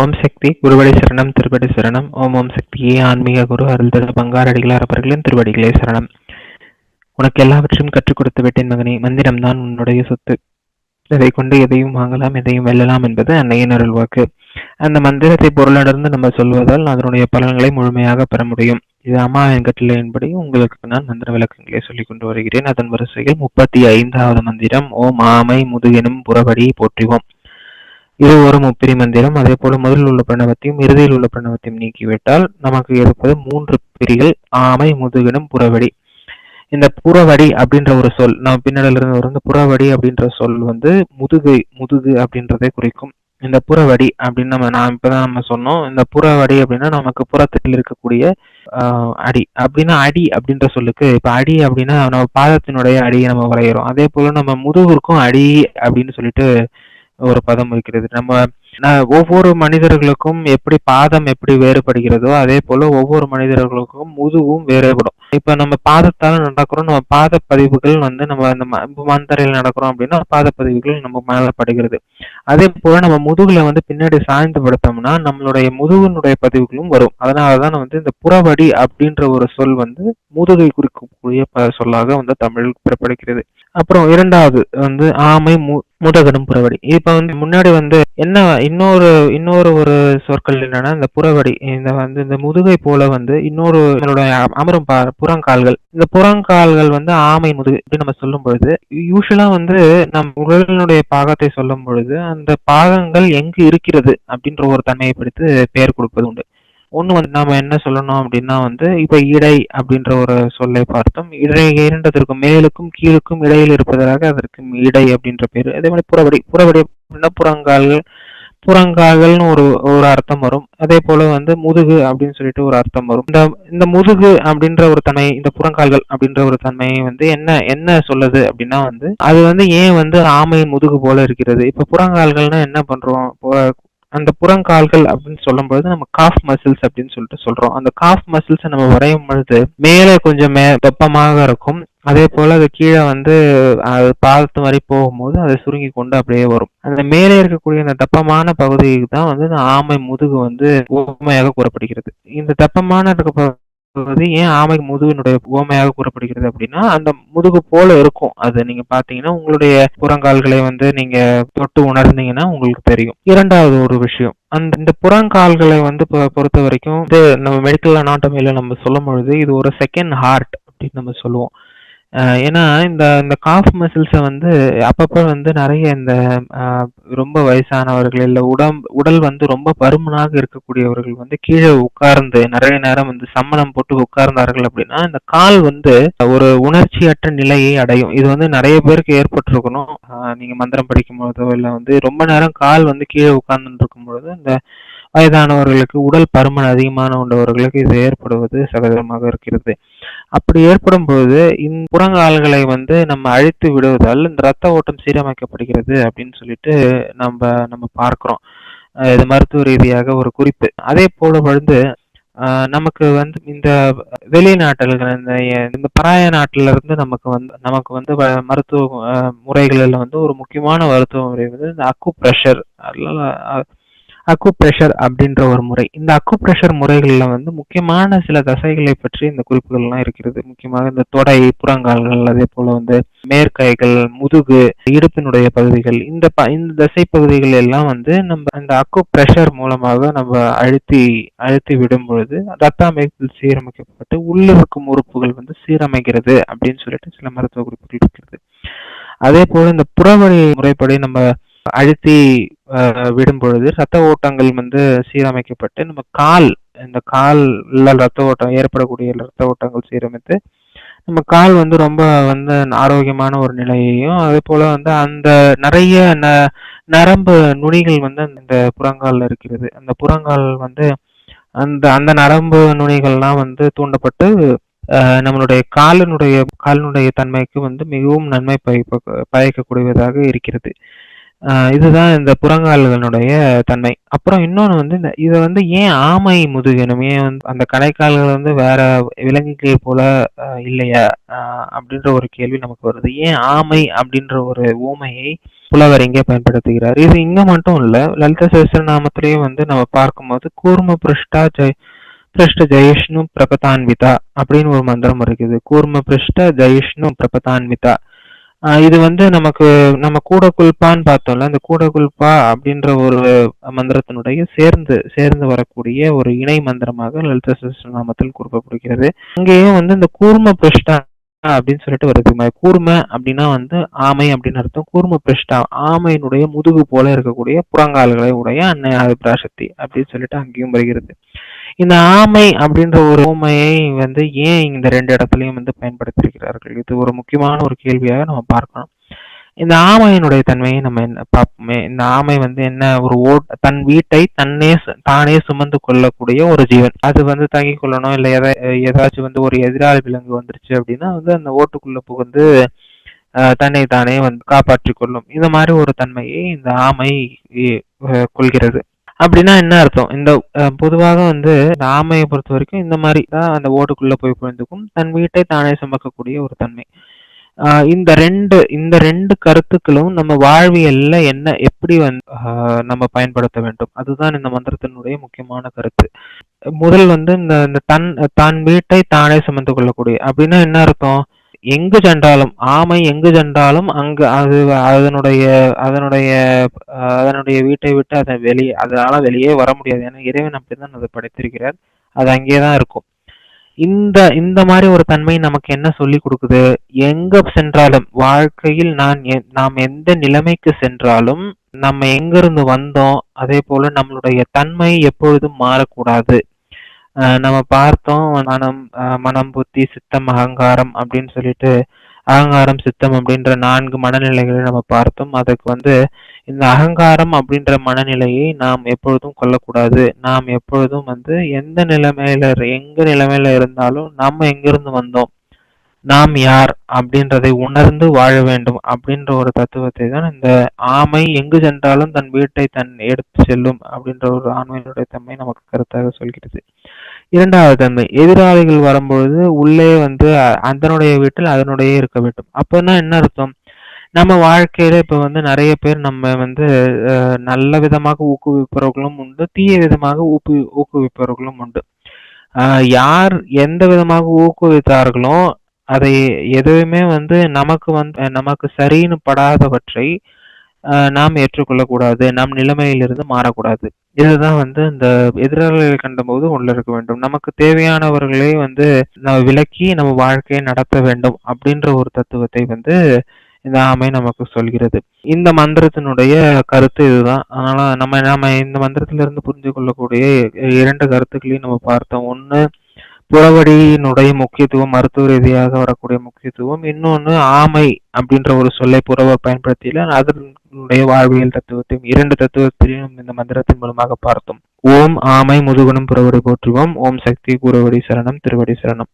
ஓம் சக்தி குருவடி சரணம் திருவடி சரணம். ஓம் ஓம் சக்தியே ஆன்மீக குரு அருள்தர பங்காரடிகளார் அவர்களின் திருவடிகளே சரணம். உனக்கு எல்லாவற்றையும் கற்றுக் கொடுத்து விட்டேன் மகனே மந்திரம் தான் உன்னுடைய சொத்து. இதை கொண்டு எதையும் வாங்கலாம் எதையும் வெல்லலாம் என்பது அன்னையின் அருள் வாக்கு. அந்த மந்திரத்தை பொருளடர்ந்து நம்ம சொல்வதால் அதனுடைய பலன்களை முழுமையாக பெற முடியும். இது அம்மாவின் கட்டளையின்படி உங்களுக்கு நான் மந்திர விளக்கங்களை சொல்லிக் கொண்டு வருகிறேன். அதன் வரிசையில் முப்பத்தி ஐந்தாவது மந்திரம் ஓம் ஆமை முதுகெனும் புறபடி போற்றுவோம். இது ஒரு முப்பிரி மந்திரம் அதே போல முதலில் உள்ள பிரணவத்தையும் இறுதியில் உள்ள பிரணவத்தையும் நீக்கிவிட்டால் நமக்கு இருப்பது மூன்று பிரிகள் ஆமை முதுகெனும் புறவடி. இந்த புறவடி அப்படின்ற ஒரு சொல் நம்ம பின்னணியில இருந்து வரும் புறவடி அப்படின்ற சொல் வந்து முதுகு முதுகு அப்படின்றதை குறிக்கும். இந்த புறவடி அப்படின்னு நம்ம நான் இப்பதான் நம்ம சொன்னோம் இந்த புறவடி அப்படின்னா நமக்கு புறத்தில் இருக்கக்கூடிய ஆஹ், அடி. அப்படின்னா அடி அப்படின்ற சொல்லுக்கு இப்ப அடி அப்படின்னா நம்ம பாதத்தினுடைய அடியை நம்ம வரைகிறோம் அதே போல நம்ம முதுகுக்கும் அடி அப்படின்னு சொல்லிட்டு ஒரு பதம் இருக்கிறது நம்ம ஒவ்வொரு மனிதர்களுக்கும் எப்படி பாதம் எப்படி வேறுபடுகிறதோ அதே போல ஒவ்வொரு மனிதர்களுக்கும் முதுகும் வேறுபடும். இப்ப நம்ம பாதத்தால நடக்கிறோம். நம்ம பாத பதிவுகள் வந்து நம்ம அந்த மந்தரையில் நடக்கிறோம் அப்படின்னா பாத பதிவுகள் நம்ம மேல படுகிறது. அதே போல நம்ம முதுகுல வந்து பின்னாடி சாய்ந்து படுத்தோம்னா நம்மளுடைய முதுகினுடைய பதிவுகளும் வரும். அதனாலதான் வந்து இந்த புறவடி அப்படின்ற ஒரு சொல் வந்து முதுகை குறிக்கக்கூடிய சொல்லாக வந்து தமிழில் பிறப்படுகிறது. அப்புறம் இரண்டாவது வந்து ஆமை மு முடகடும் புறவடி. இப்போ வந்து முன்னாடி வந்து என்ன இன்னொரு இன்னொரு ஒரு சொற்கள் என்னன்னா இந்த புறவடி இந்த வந்து இந்த முதுகை போல வந்து இன்னொரு அமரும் புறங்கால்கள். இந்த புறங்கால்கள் வந்து ஆமை முதுகு அப்படின்னு நம்ம சொல்லும் பொழுது யூஸ்வலா வந்து நம் உடலினுடைய பாகத்தை சொல்லும் பொழுது அந்த பாகங்கள் எங்கு இருக்கிறது அப்படின்ற ஒரு தன்மையை பிடித்து பெயர் கொடுப்பது உண்டு. ஒன்று வந்து நாம் என்ன சொல்லணும் அப்படின்னா வந்து இப்போ இடை அப்படின்ற ஒரு சொல்லை பார்த்தோம். இடை இரண்டதற்கும் மேலுக்கும் கீழுக்கும் இடையில் இருப்பதாக அதற்கு இடை அப்படின்ற பேர். அதே மாதிரி புறவடி புறவடி அப்படின்னா புறங்கால்கள் புறங்கால்கள்னு ஒரு ஒரு அர்த்தம் வரும். அதே போல வந்து முதுகு அப்படின்னு சொல்லிட்டு ஒரு அர்த்தம் வரும். இந்த இந்த முதுகு அப்படின்ற ஒரு தன்மை இந்த புறங்கால்கள் அப்படின்ற ஒரு தன்மை வந்து என்ன என்ன சொல்லுது அப்படின்னா வந்து அது வந்து ஏன் வந்து ஆமையின் முதுகு போல இருக்கிறது? இப்ப புறங்கால்கள்னா என்ன பண்றோம்? அந்த புறங்கால்கள் அப்படின்னு சொல்லும்போது நம்ம காஃப் மசில்ஸ் அப்படின்னு சொல்லிட்டு சொல்றோம். அந்த காஃப் மசில்ஸை நம்ம வரையும் பொழுது மேலே கொஞ்சம் மே வெப்பமாக இருக்கும். அதே போல அது கீழே வந்து அது பாதத்து வரை போகும்போது அதை சுருங்கி கொண்டு அப்படியே வரும். அந்த மேலே இருக்கக்கூடிய அந்த தப்பமான பகுதிக்கு தான் வந்து ஆமை முதுகு வந்து உண்மையாக கூறப்படுகிறது. இந்த தப்பமான இருக்க அதாவது ஏன் ஆமை முதுகினுடைய உவமையாக கூறப்படுகிறது அப்படின்னா அந்த முதுகு போல இருக்கும். அது நீங்க பாத்தீங்கன்னா உங்களுடைய புறங்கால்களை வந்து நீங்க தொட்டு உணர்ந்தீங்கன்னா உங்களுக்கு தெரியும். இரண்டாவது ஒரு விஷயம் அந்த இந்த புறங்கால்களை வந்து பொறுத்த வரைக்கும் இது நம்ம மெடிக்கல் அனாட்டமியில நம்ம சொல்லும் பொழுது இது ஒரு செகண்ட் ஹார்ட் அப்படின்னு நம்ம சொல்லுவோம். ஏன்னா இந்த இந்த காஃப் மசில்ஸை வந்து அப்பப்ப வந்து நிறைய இந்த ரொம்ப வயசானவர்கள் இல்லை உடம் உடல் வந்து ரொம்ப பருமனாக இருக்கக்கூடியவர்கள் வந்து கீழே உட்கார்ந்து நிறைய நேரம் வந்து சம்மணம் போட்டு உட்கார்ந்தார்கள் அப்படின்னா இந்த கால் வந்து ஒரு உணர்ச்சியற்ற நிலையை அடையும். இது வந்து நிறைய பேருக்கு ஏற்பட்டிருக்கணும். நீங்க மந்திரம் படிக்கும் பொழுதோ இல்லை வந்து ரொம்ப நேரம் கால் வந்து கீழே உட்கார்ந்துருக்கும் பொழுது இந்த வயதானவர்களுக்கு உடல் பருமன் அதிகமான உள்ளவர்களுக்கு இது ஏற்படுவது சகஜமாக இருக்கிறது. அப்படி ஏற்படும் பொழுது இந்த புறங்கால்களை வந்து நம்ம அழித்து விடுவதால் இந்த ரத்த ஓட்டம் சீரமைக்கப்படுகிறது அப்படின்னு சொல்லிட்டு நம்ம நம்ம பார்க்கிறோம். இது மருத்துவ ரீதியாக ஒரு குறிப்பு. அதே போல வந்து ஆஹ் நமக்கு வந்து இந்த வெளிநாட்டில் இந்த இந்த பராய நாட்டில இருந்து நமக்கு வந்து நமக்கு வந்து வ- மருத்துவ முறைகள்ல வந்து ஒரு முக்கியமான மருத்துவ முறை வந்து இந்த அக்கு பிரஷர் அக்கு ப்ரெஷர் அப்படின்ற ஒரு முறை. இந்த அக்கு ப்ரெஷர் முறைகளில் வந்து முக்கியமான சில தசைகளை பற்றி இந்த குறிப்புகள்லாம் இருக்கிறது. முக்கியமாக இந்த தொடை புறங்கால்கள் அதே போல வந்து மேற்கைகள் முதுகு இடுப்பினுடைய பகுதிகள். இந்த ப- இந்த தசை பகுதிகள் எல்லாம் வந்து நம்ம அந்த அக்கு ப்ரெஷர் மூலமாக நம்ம அழுத்தி அழுத்தி விடும் பொழுது ரத்த அமைப்பில் சீரமைக்கப்பட்டு உள்ளிருக்கும் உறுப்புகள் வந்து சீரமைக்கிறது அப்படின்னு சொல்லிட்டு சில மருத்துவ குறிப்புகள் இருக்கிறது. அதே போல இந்த புறவழி முறைப்படி நம்ம அழுத்தி விடும் பொழுது ரத்த ஓட்டங்கள் வந்து சீரமைக்கப்பட்டு நம்ம கால் இந்த கால்ல ரத்த ஓட்டம் ஏற்படக்கூடிய ரத்த ஓட்டங்கள் சீரமைத்து நம்ம கால் வந்து ரொம்ப வந்து ஆரோக்கியமான ஒரு நிலையையும் அதே போல வந்து அந்த நிறைய ந நரம்பு நுனிகள் வந்து அந்த புறங்கால்ல இருக்கிறது. அந்த புறங்கால் வந்து அந்த அந்த நரம்பு நுனிகள்லாம் வந்து தூண்டப்பட்டு நம்மளுடைய காலினுடைய காலினுடைய தன்மைக்கு வந்து மிகவும் நன்மை பயக்க பயக்கக்கூடியதாக இருக்கிறது. இதுதான் இந்த புறங்கால்களுடைய தன்மை. அப்புறம் இன்னொன்று வந்து இந்த இதை வந்து ஏன் ஆமை முதுகெனும்? ஏன் வந்து அந்த கடைக்கால்கள் வந்து வேற விலங்குகளை போல இல்லையா? அப்படின்ற ஒரு கேள்வி நமக்கு வருது. ஏன் ஆமை அப்படின்ற ஒரு ஊமையை புலவர் இங்கே பயன்படுத்துகிறார்? இது இங்கே மட்டும் இல்லை லலித சஹஸ்ரநாமத்திலேயே வந்து நம்ம பார்க்கும்போது கூர்ம பிருஷ்டா ஜெய் பிருஷ்ட ஜெயிஷ்ணு பிரபதான்விதா அப்படின்னு ஒரு மந்திரம் இருக்குது. கூர்ம பிருஷ்ட ஜெயிஷ்ணு பிரபதான்விதா. இது வந்து நமக்கு நம்ம கூட குல்பான்னு பார்த்தோம்ல இந்த கூட குல்பா அப்படின்ற ஒரு மந்திரத்தினுடைய சேர்ந்து சேர்ந்து வரக்கூடிய ஒரு இணை மந்திரமாக லலித சஹஸ்ரநாமத்தில் குறிப்பிடப்படுகிறது. இங்கேயும் வந்து இந்த கூர்ம பிரஷ்டா அப்படின்னு சொல்லிட்டு வருது. கூர்மை அப்படின்னா வந்து ஆமை அப்படின்னு அர்த்தம். கூர்ம பிரஷ்டா ஆமையினுடைய முதுகு போல இருக்கக்கூடிய புறங்கால்களை உடைய அன்னை பிராசக்தி அப்படின்னு சொல்லிட்டு அங்கேயும் வருகிறது. இந்த ஆமை அப்படின்ற ஒரு ஓமையை வந்து ஏன் இந்த ரெண்டு இடத்துலயும் வந்து பயன்படுத்தியிருக்கிறார்கள்? இது ஒரு முக்கியமான ஒரு கேள்வியாக நம்ம பார்க்கணும். இந்த ஆமையினுடைய தன்மையை நம்ம என்ன பார்ப்போமே இந்த ஆமை வந்து என்ன ஒரு ஓ தன் வீட்டை தன்னே தானே சுமந்து கொள்ளக்கூடிய ஒரு ஜீவன். அது வந்து தங்கி கொள்ளணும் இல்ல எதை ஏதாச்சும் வந்து ஒரு எதிராளி விலங்கு வந்துருச்சு அப்படின்னா வந்து அந்த ஓட்டுக்குள்ள புகுந்து தன்னை தானே வந்து காப்பாற்றிக் கொள்ளும். இந்த மாதிரி ஒரு தன்மையை இந்த ஆமை கொள்கிறது. அப்படின்னா என்ன அர்த்தம்? இந்த பொதுவாக வந்து இந்த ஆமையை பொறுத்த வரைக்கும் இந்த மாதிரி தான் அந்த ஓட்டுக்குள்ள போய் புரிந்துக்கும் தன் வீட்டை தானே சுமக்கக்கூடிய ஒரு தன்மை. இந்த ரெண்டு இந்த ரெண்டு கருத்துக்களும் நம்ம வாழ்வியல்ல என்ன எப்படி வந்து ஆஹ் நம்ம பயன்படுத்த வேண்டும். அதுதான் இந்த மந்திரத்தினுடைய முக்கியமான கருத்து. முதல் வந்து இந்த இந்த தன் தான் வீட்டை தானே சுமந்து கொள்ளக்கூடிய அப்படின்னா என்ன அர்த்தம்? எங்கு சென்றாலும் ஆமை எங்கு சென்றாலும் அங்கு அது அதனுடைய அதனுடைய அதனுடைய வீட்டை விட்டு அதை வெளியே அதனால வெளியே வர முடியாது. ஏன்னா இறைவன் அப்படிதான் அதை படைத்திருக்கிறார். அது அங்கேயே தான் இருக்கும். இந்த இந்த மாதிரி ஒரு தன்மை நமக்கு என்ன சொல்லி கொடுக்குது? எங்க சென்றாலும் வாழ்க்கையில் நான் நாம் எந்த நிலைமைக்கு சென்றாலும் நம்ம எங்கிருந்து வந்தோம் அதே போல நம்மளுடைய தன்மை எப்பொழுதும் மாறக்கூடாது. நம்ம பார்த்தோம் மனம் அஹ் மனம் புத்தி சித்தம் அகங்காரம் அப்படின்னு சொல்லிட்டு அகங்காரம் சித்தம் அப்படின்ற நான்கு மனநிலைகளை நம்ம பார்த்தோம். அதுக்கு வந்து இந்த அகங்காரம் அப்படின்ற மனநிலையை நாம் எப்பொழுதும் கொள்ளக்கூடாது நாம் எப்பொழுதும் வந்து எந்த நிலைமையில எங்க நிலைமையில இருந்தாலும் நம்ம எங்கிருந்து வந்தோம்? நாம் யார் அப்படின்றதை உணர்ந்து வாழ வேண்டும் அப்படின்ற ஒரு தத்துவத்தை தான் இந்த ஆமை எங்கு சென்றாலும் தன் வீட்டை தன் எடுத்து செல்லும் அப்படின்ற ஒரு ஆண்மையினுடைய தன்மை நமக்கு கருத்தாக சொல்கிறது. இரண்டாவது தன்மை எதிராளிகள் வரும்பொழுது உள்ளே வந்து அதனுடைய வீட்டில் அதனுடைய இருக்க வேண்டும். அப்போனா என்ன அர்த்தம்? நம்ம வாழ்க்கையில இப்ப வந்து நிறைய பேர் நம்ம வந்து அஹ், நல்ல விதமாக ஊக்குவிப்பவர்களும் உண்டு தீய விதமாக ஊக்கு ஊக்குவிப்பவர்களும் உண்டு. யார் எந்த விதமாக ஊக்குவித்தார்களோ அதை எதுவுமே வந்து நமக்கு வந்து நமக்கு சரின்னு படாதவற்றை நாம் ஏற்றுக்கொள்ளக்கூடாது நம் நிலைமையிலிருந்து மாறக்கூடாது. இதுதான் வந்து இந்த எதிராளிகளை கண்டபோது உள்ள இருக்க வேண்டும். நமக்கு தேவையானவர்களை வந்து நம்ம விலக்கி நம்ம வாழ்க்கையை நடத்த வேண்டும் அப்படின்ற ஒரு தத்துவத்தை வந்து இந்த ஆமை நமக்கு சொல்கிறது. இந்த மந்திரத்தினுடைய கருத்து இதுதான். அதனால நம்ம நாம இந்த மந்திரத்திலிருந்து புரிஞ்சு கொள்ளக்கூடிய இரண்டு கருத்துக்களையும் நம்ம பார்த்தோம். ஒன்னு புறவடியினுடைய முக்கியத்துவம் மருத்துவ ரீதியாக வரக்கூடிய முக்கியத்துவம். இன்னொன்னு ஆமை அப்படின்ற ஒரு சொல்லை புறவர் பயன்படுத்தியில அதனுடைய வாழ்வியல் தத்துவத்தையும் இரண்டு தத்துவத்தையும் இந்த மந்திரத்தின் மூலமாக பார்த்தோம். ஓம் ஆமை முதுகுணம் புறவடி போற்றுவோம். ஓம் சக்தி குருவடி சரணம் திருவடி சரணம்.